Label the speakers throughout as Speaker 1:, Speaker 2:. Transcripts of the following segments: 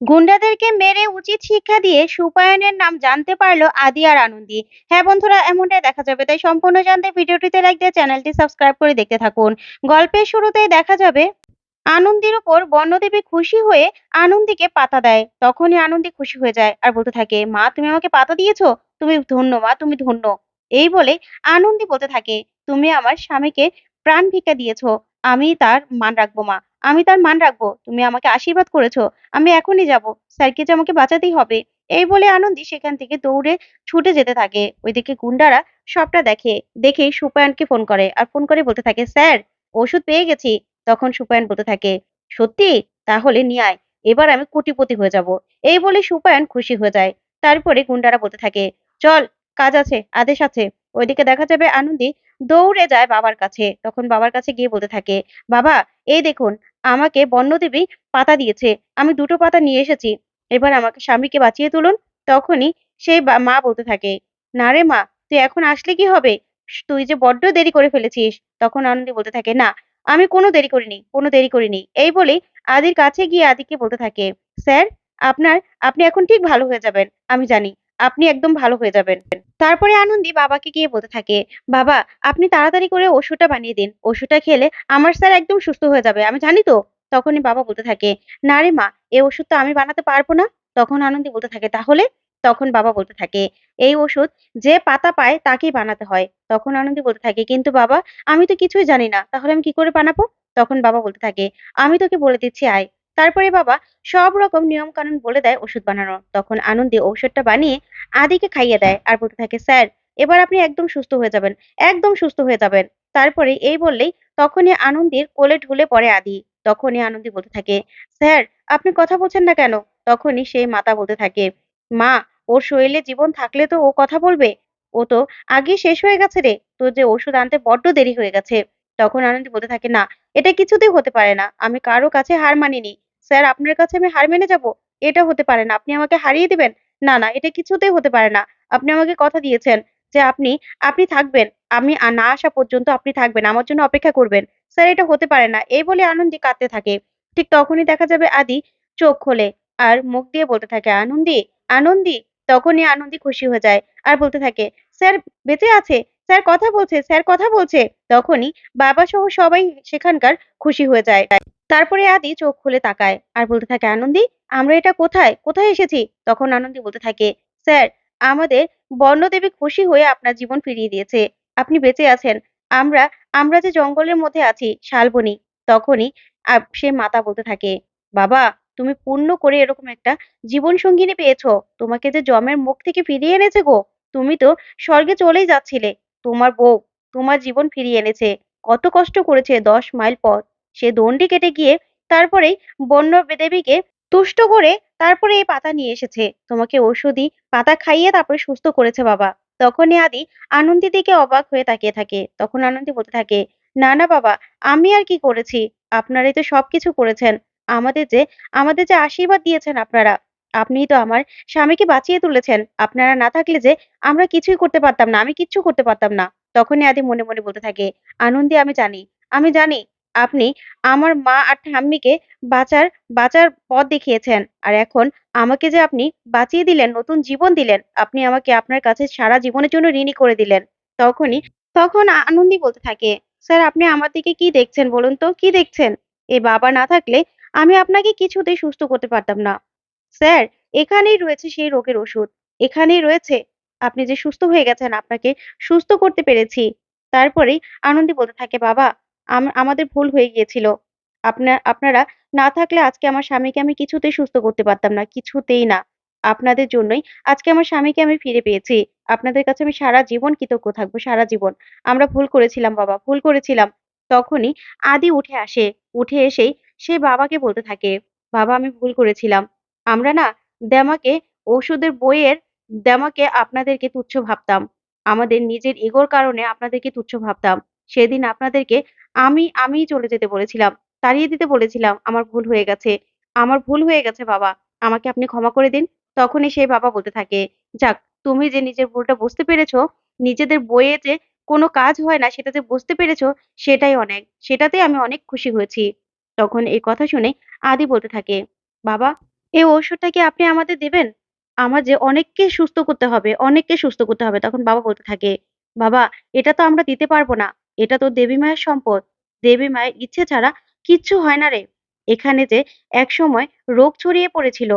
Speaker 1: গুন্ডাদেরকে মেরে উচিত শিক্ষা দিয়ে সুপায়নের নাম জানতে পারল আদি আর আনন্দী। হ্যাঁ বন্ধুরা, এমনটাই দেখা যাবে। তাই সম্পূর্ণ জানতে ভিডিওটিতে লাইক দিয়ে চ্যানেলটি সাবস্ক্রাইব করে দেখতে থাকুন। গল্পের শুরুতেই দেখা যাবে, আনন্দের উপর বর্ণদেবী খুশি হয়ে আনন্দীকে পাতা দেয়। তখনই আনন্দী খুশি হয়ে যায় আর বলতে থাকে, মা, তুমি আমাকে পাতা দিয়েছ? তুমি ধন্য, মা, তুমি ধন্য। এই বলে আনন্দী বলতে থাকে, তুমি আমার স্বামীকে প্রাণ ভিক্ষা দিয়েছ। আমি তার মান রাখব, মা। আমি তার মান রাখব। তুমি আমাকে আশীর্বাদ করেছ। আমি এখনই যাব। স্যারকে যে আমাকে বাঁচাতেই হবে। এই বলে আনন্দী সেখান থেকে দৌড়ে ছুটে যেতে থাকে। ওইদিকে গুন্ডারা সবটা দেখে দেখে সুপায়নকে ফোন করে আর ফোন করে বলতে থাকে, স্যার, ওষুধ পেয়ে গেছি। তখন সুপায়ন বলতে থাকে, সত্যি? তাহলে নিয়ে আয়। এবার আমি কোটিপতি হয়ে যাব। এই বলে সুপায়ন খুশি হয়ে যায়। তারপরে গুন্ডারা বলতে থাকে, চল, কাজ আছে, আদেশ আছে। ওইদিকে দেখা যাবে আনন্দী দৌড়ে যায় বাবার কাছে। তখন বাবার কাছে গিয়ে বলতে থাকে, বাবা, এই দেখুন, আমাকে বন্যদেবী পাতা দিয়েছে। আমি দুটো পাতা নিয়ে এসেছি। এবার আমাকে স্বামীকে বাঁচিয়ে তুলুন। তখনই সেই মা বলতে থাকে, না রে মা, তুই এখন আসলে কি হবে? তুই যে বড্ড দেরি করে ফেলেছিস। তখন আনন্দী বলতে থাকে, না, আমি কোনো দেরি করিনি, কোনো দেরি করিনি। এই বলেই আদির কাছে গিয়ে আদিকে বলতে থাকে, স্যার, আপনার, আপনি এখন ঠিক ভালো হয়ে যাবেন, আমি জানি। আপনি একদম ভালো হয়ে যাবেন। তারপরে আনন্দী বাবাকে গিয়ে বলতে থাকে, বাবা, আপনি তাড়াতাড়ি করে ওষুধটা বানিয়ে দিন। ওষুধটা খেলে আমার স্যার একদম সুস্থ হয়ে যাবে। আমি জানি তো? তখনই বাবা বলতে থাকে, না রে মা, এই ওষুধ তো আমি বানাতে পারব না। তখন আনন্দী বলতে থাকে, তাহলে? তখন বাবা বলতে থাকে, এই ওষুধ যে পাতা পায় তাকেই বানাতে হয়। তখন আনন্দী বলতে থাকে, কিন্তু বাবা, আমি তো কিছুই জানি না। তাহলে আমি কি করে বানাবো? তখন বাবা বলতে থাকে, আমি তোকে বলে দিচ্ছি, আয়। তারপরে বাবা সব রকম নিয়ম কানুন বলে দেয় ওষুধ বানানোর তখন আনন্দী ঔষধটা বানিয়ে আদিকে খাইয়ে দেয় আর বলতে থাকে, স্যার, এবার আপনি একদম সুস্থ হয়ে যাবেন, একদম সুস্থ হয়ে যাবেন। তারপরে এই বললেই তখনই আনন্দীর কোলে ঢুলে পড়ে আদি। তখনই আনন্দী বলতে থাকে, স্যার, আপনি কথা বলছেন না কেন? তখনই সেই মাতা বলতে থাকে, মা, ওর শরীরে জীবন থাকলে তো ও কথা বলবে। ও তো আগে শেষ হয়ে গেছে রে তোর যে ওষুধ আনতে বড্ড দেরি হয়ে গেছে। তখন আনন্দী বলতে থাকে, না, এটা কিছুতেই হতে পারে না। আমি কারও কাছে হার মানিনি। স্যার, আপনার কাছে আমি হার মেনে যাব? এটা হতে পারে না। আপনি আমাকে হারিয়ে দিবেন? না না, এটা কিছুতেই হতে পারে না। আপনি আমাকে কথা দিয়েছেন যে আপনি আপনি থাকবেন। আমি না আসা পর্যন্ত আপনি থাকবেন। আমার জন্য অপেক্ষা করবেন। স্যার, এটা হতে পারে না। এই বলে আনন্দী কাঁদতে থাকে। ঠিক তখনই দেখা যাবে আদি চোখ খোলে আর মুখ দিয়ে বলতে থাকে, আনন্দী আনন্দী। তখনই আনন্দী খুশি হয়ে যায় আর বলতে থাকে, স্যার, বেঁচে আছে? স্যার, কথা বলছে, স্যার, কথা বলছে? তখনই বাবা সহ সবাই সেখানকার খুশি হয়ে যায়। তারপরে আদি চোখ খুলে তাকায় আর বলতে থাকে, আনন্দি, আমরা এটা কোথায়? কোথায় এসেছি? তখন আনন্দি বলতে থাকে, স্যার, আমাদের বর্ণদেবী খুশি হয়ে আপনার জীবন ফিরিয়ে দিয়েছে। আপনি বেঁচে আছেন। আমরা আমরা যে জঙ্গলের মধ্যে আছি, শালবনি, তখনই সে মাতা বলতে থাকে, বাবা, তুমি পূর্ণ করে এরকম একটা জীবন সঙ্গিনী পেয়েছ। তোমাকে যে জমের মুখ থেকে ফিরিয়ে এনেছে গো, তুমি তো স্বর্গে চলেই যাচ্ছিলে। তোমার বউ তোমার জীবন ফিরিয়ে এনেছে। কত কষ্ট করেছে দশ মাইল পথ। সে দণ্ডি কেটে গিয়ে তারপরেই বন্য দেবীকে তুষ্ট করে তারপরে এই পাতা নিয়ে এসেছে। তোমাকে ঔষধি পাতা খাইয়ে তারপরে সুস্থ করেছে বাবা। তখনই আদি আনন্দি দিকে অবাক হয়ে তাকিয়ে থাকে। তখন আনন্দি বলতে থাকে, না না বাবা, আমি আর কি করেছি? আপনারাই তো সবকিছু করেছেন। আমাদের যে আমাদের যে আশীর্বাদ দিয়েছেন আপনারা আপনিই তো আমার স্বামীকে বাঁচিয়ে তুলেছেন। আপনারা না থাকলে যে আমরা কিছুই করতে পারতাম না, আমি কিচ্ছু করতে পারতাম না। তখনই আদি মনে মনে বলতে থাকে, আনন্দি আমি জানি আমি জানি আপনি আমার মা আর ঠাম্মিকে বাঁচার বাঁচার পথ দেখিয়েছেন। আর এখন আমাকে যে আপনি বাঁচিয়ে দিলেন, নতুন জীবন দিলেন, আপনি আমাকে আপনার কাছে সারা জীবনের জন্য ঋণী করে দিলেন। তখনই, তখন আনন্দি বলতে থাকে, স্যার, আপনি আমার দিকে কি দেখছেন বলুন তো? কি দেখছেন? এ বাবা না থাকলে আমি আপনাকে কিছুতেই সুস্থ করতে পারতাম না। স্যার, এখানেই রয়েছে সেই রোগের ওষুধ। এখানেই রয়েছে, আপনি যে সুস্থ হয়ে গেছেন, আপনাকে সুস্থ করতে পেরেছি। তারপরেই আনন্দি বলতে থাকে, বাবা আমাদের ভুল হয়ে গিয়েছিল। আপনার আপনারা না থাকলে আজকে আমার স্বামীকে আমি কিছুতেই সুস্থ করতে পারতাম না, কিছুতেই না। আপনাদের জন্যই আজকে আমার স্বামীকে আমি ফিরে পেয়েছি। আপনাদের কাছে আমি সারা জীবন কৃতজ্ঞ থাকব, সারা জীবন। আমরা ভুল করেছিলাম, বাবা, ভুল করেছিলাম। তখনই আদি উঠে আসে, উঠে এসেই সে বাবাকে বলতে থাকে, বাবা, আমি ভুল করেছিলাম। আমরা না দেমাকে ওষুধের বইয়ের দেমাকে আপনাদেরকে তুচ্ছ ভাবতাম। আমাদের নিজের ইগোর কারণে আপনাদেরকে তুচ্ছ ভাবতাম। সেদিন আপনাদেরকে আমি আমিই চলে যেতে বলেছিলাম তাড়িয়ে দিতে বলেছিলাম আমার ভুল হয়ে গেছে আমার ভুল হয়ে গেছে বাবা আমাকে আপনি ক্ষমা করে দিন তখনই সেই বাবা বলতে থাকে যাক তুমি যে নিজের ভুলটা বুঝতে পেরেছ নিজেদের বইয়ে যে কোনো কাজ হয় না সেটা যে বুঝতে পেরেছ সেটাই অনেক সেটাতে আমি অনেক খুশি হয়েছি তখন এই কথা শুনে আদি বলতে থাকে বাবা এই ঔষধটা কি আপনি আমাদের দেবেন? আমার যে অনেককে সুস্থ করতে হবে, অনেককে সুস্থ করতে হবে। তখন বাবা বলতে থাকে, "বাবা এটা তো আমরা দিতে পারব না। এটা তো দেবী মায়ের সম্পদ। দেবী মায়ের ইচ্ছে ছাড়া কিচ্ছু হয় না রে। এখানে যে একসময় রোগ ছড়িয়ে পড়েছিল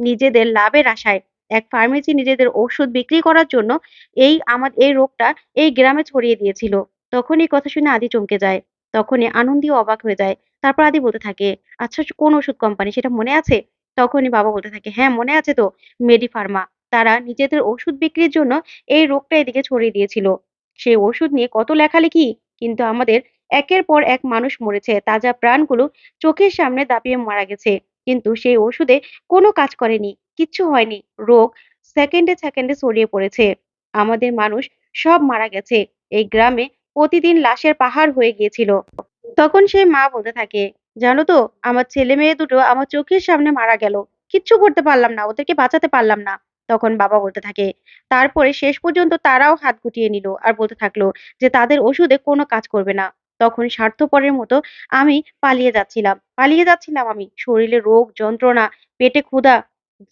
Speaker 1: নিজেদের লাভের আশায়। এক ফার্মেসি নিজেদের ওষুধ বিক্রি করার জন্য এই আমার এই রোগটা এই গ্রামে ছড়িয়ে দিয়েছিল।" তখন এই কথা শুনে আদি চমকে যায়। তখনই আনন্দীও অবাক হয়ে যায়। তারপর আদি বলতে থাকে, "আচ্ছা কোন ওষুধ কোম্পানি সেটা মনে আছে?" তখনই বাবা বলতে থাকে, "হ্যাঁ, মনে আছে তো মেডি ফার্মা তারা নিজেদের ওষুধ বিক্রির জন্য এই রোগটা এদিকে ছড়িয়ে দিয়েছিল। সেই ওষুধ নিয়ে কত লেখালেখি কিন্তু আমাদের একের পর এক মানুষ মরেছে। তাজা প্রাণগুলো চোখের সামনে দাপিয়ে মারা গেছে। কিন্তু সেই ওষুধে কোনো কাজ করেনি। কিচ্ছু হয়নি। রোগ সেকেন্ডে, সেকেন্ডে ছড়িয়ে পড়েছে। আমাদের মানুষ সব মারা গেছে। এই গ্রামে প্রতিদিন লাশের পাহাড় হয়ে গিয়েছিল।" তখন সেই মা বলতে থাকে, "জানো তো আমার ছেলে-মেয়ে দুটো আমার চোখের সামনে মারা গেল। কিচ্ছু করতে পারলাম না। ওদেরকে বাঁচাতে পারলাম না।" তখন বাবা বলতে থাকে, "তারপরে শেষ পর্যন্ত তারাও হাত গুটিয়ে নিল আর বলতে থাকল যে তাদের ওষুধে কোনো কাজ করবে না।" তখন স্বার্থপরের মতো আমি পালিয়ে যাচ্ছিলাম। পালিয়ে যাচ্ছিলাম আমি। শরীরে রোগ, যন্ত্রণা, পেটে ক্ষুধা,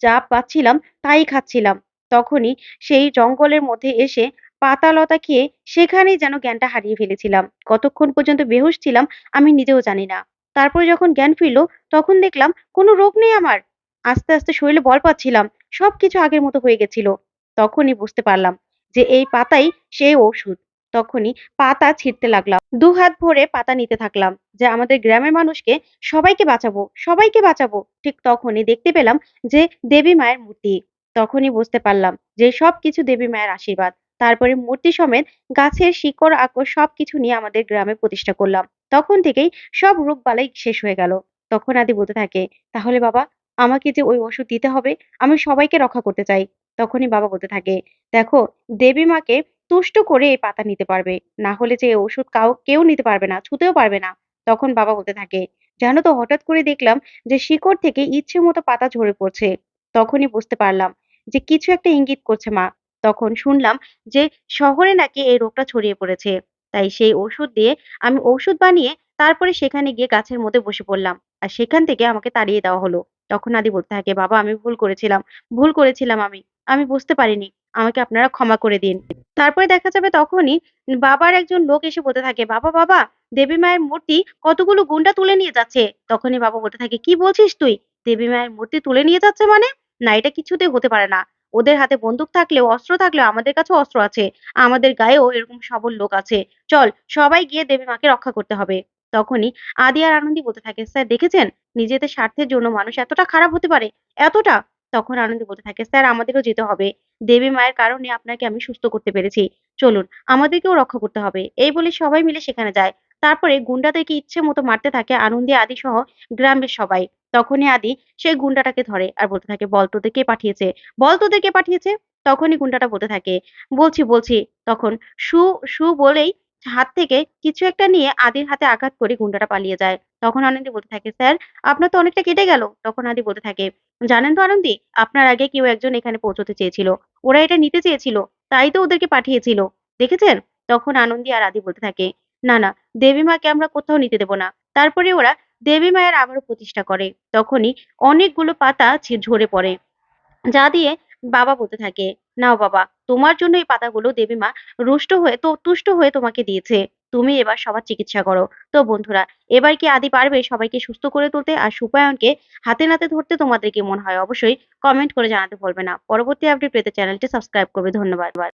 Speaker 1: যা পাচ্ছিলাম তাই খাচ্ছিলাম। তখনই সেই জঙ্গলের মধ্যে এসে পাতা-লতা খেয়ে সেখানেই যেন জ্ঞানটা হারিয়ে ফেলেছিলাম। কতক্ষণ পর্যন্ত বেহুঁশ ছিলাম আমি নিজেও জানি না। তারপরে যখন জ্ঞান ফিরল তখন দেখলাম কোনো রোগ নেই আমার। আস্তে, আস্তে শরীরে বল পাচ্ছিলাম। সবকিছু আগের মতো হয়ে গেছিল। তখনই বুঝতে পারলাম যে এই পাতাই সেই ঔষধ। তখনই পাতা ছিঁড়তে লাগলাম। দুহাত ভরে পাতা নিতে থাকলাম যে আমাদের গ্রামের মানুষকে সবাইকে বাঁচাবো, সবাইকে বাঁচাবো। ঠিক তখনই দেখতে পেলাম যে দেবী মায়ের মূর্তি। তখনই বুঝতে পারলাম যে সবকিছু দেবী মায়ের আশীর্বাদ। তারপরে মূর্তি সমেত গাছের শিকড় আকড় সবকিছু নিয়ে আমাদের গ্রামে প্রতিষ্ঠা করলাম। তখন থেকেই সব রোগ বালাই শেষ হয়ে গেল। তখন আদি বলতে থাকে, "তাহলে বাবা আমাকে যে ওই ওষুধ দিতে হবে, আমি সবাইকে রক্ষা করতে চাই।" তখনই বাবা বলতে থাকে, "দেখো দেবী মাকে তুষ্ট করে এই পাতা নিতে পারবে। না হলে যে ওষুধ কাউ কেউ নিতে পারবে না, ছুঁতেও পারবে না।" তখন বাবা বলতে থাকে, "জানো তো হঠাৎ করে দেখলাম যে শিকড় থেকে ইচ্ছে মতো পাতা ঝরে পড়ছে। তখনই বুঝতে পারলাম যে কিছু একটা ইঙ্গিত করছে মা। তখন শুনলাম যে শহরে নাকি এই রোগটা ছড়িয়ে পড়েছে। তাই সেই ওষুধ দিয়ে আমি ঔষধ বানিয়ে তারপরে সেখানে গিয়ে গাছের মধ্যে বসে পড়লাম। আর সেখান থেকে আমাকে তাড়িয়ে দেওয়া হলো। তখন আদি বলতে থাকে, "বাবা আমি ভুল করেছিলাম। ভুল করেছিলাম আমি। আমি বুঝতে পারিনি। আমাকে আপনারা ক্ষমা করে দিন।" তারপরে দেখা যাবে তখনই বাবার একজন লোক এসে বলতে থাকে, "বাবা, বাবা দেবী মায়ের মূর্তি কতগুলো গুন্ডা তুলে নিয়ে যাচ্ছে।" তখনই বাবা বলতে থাকে, "কি বলছিস তুই? দেবী মায়ের মূর্তি তুলে নিয়ে যাচ্ছে মানে? না এটা কিছুতে হতে পারে না। ওদের হাতে বন্দুক থাকলেও অস্ত্র থাকলেও আমাদের কাছেও অস্ত্র আছে। আমাদের গায়েও এরকম সবল লোক আছে। চল সবাই গিয়ে দেবী মাকে রক্ষা করতে হবে।" তখনই আদি আর আনন্দী বলতে থাকে, "স্যার দেখেছেন নিজেদের স্বার্থের জন্য মানুষ এতটা খারাপ হতে পারে? এতটা?" তখন আনন্দী বলতে থাকে, "স্যার আমাদেরও যেতে হবে। দেবী মায়ের কারণে আপনাকে আমি সুস্থ করতে পেরেছি। চলুন আমাদেরকেও রক্ষা করতে হবে।" এই বলে সবাই মিলে সেখানে যায়। তারপরে গুন্ডাদেরকে ইচ্ছে মতো মারতে থাকে আনন্দী, আদি সহ গ্রামের সবাই। তখনই আদি সেই গুন্ডাটাকে ধরে আর বলতে থাকে, "বল তোদের কে পাঠিয়েছে? বল তোদের কে পাঠিয়েছে?" তখনই গুন্ডাটা বলতে থাকে, "বলছি, বলছি।" তখন সু, সু বলেই হাত থেকে কিছু একটা নিয়ে আদির হাতে আঘাত করে গুন্ডাটা পালিয়ে যায়। তখন আনন্দী বলতে থাকে, "স্যার আপনার তো অনেকটা কেটে গেল।" তখন আদি বলতে থাকে, "জানেন তো আনন্দি আপনার আগে কেউ একজন এখানে পৌঁছতে চেয়েছিল। ওরা এটা নিতে চেয়েছিল। তাই তো ওদেরকে পাঠিয়েছিল। দেখেছেন?" তখন আনন্দী আর আদি বলতে থাকে, "না, না দেবী মাকে আমরা কোথাও নিতে দেব না।" তারপরে ওরা দেবী মায়ের আবারও প্রতিষ্ঠা করে। তখনই অনেকগুলো পাতা ঝরে পড়ে। যা দিয়ে বাবা বলতে থাকে, "নাও বাবা তোমার জন্য এই পাতাগুলো দেবী মা রুষ্ট হয়ে তো তুষ্ট হয়ে তোমাকে দিয়েছে। তুমি এবার সবার চিকিৎসা করো।" তো বন্ধুরা এবার কি আদি পারবে সবাইকে সুস্থ করে তুলতে? আর সুপায়নকে হাতে নাতে ধরতে তোমাদের কি মনে হয়? অবশ্যই কমেন্ট করে জানাতে ভুলবে না। পরবর্তী আপডেট পেতে চ্যানেলটি সাবস্ক্রাইব করবে। ধন্যবাদ।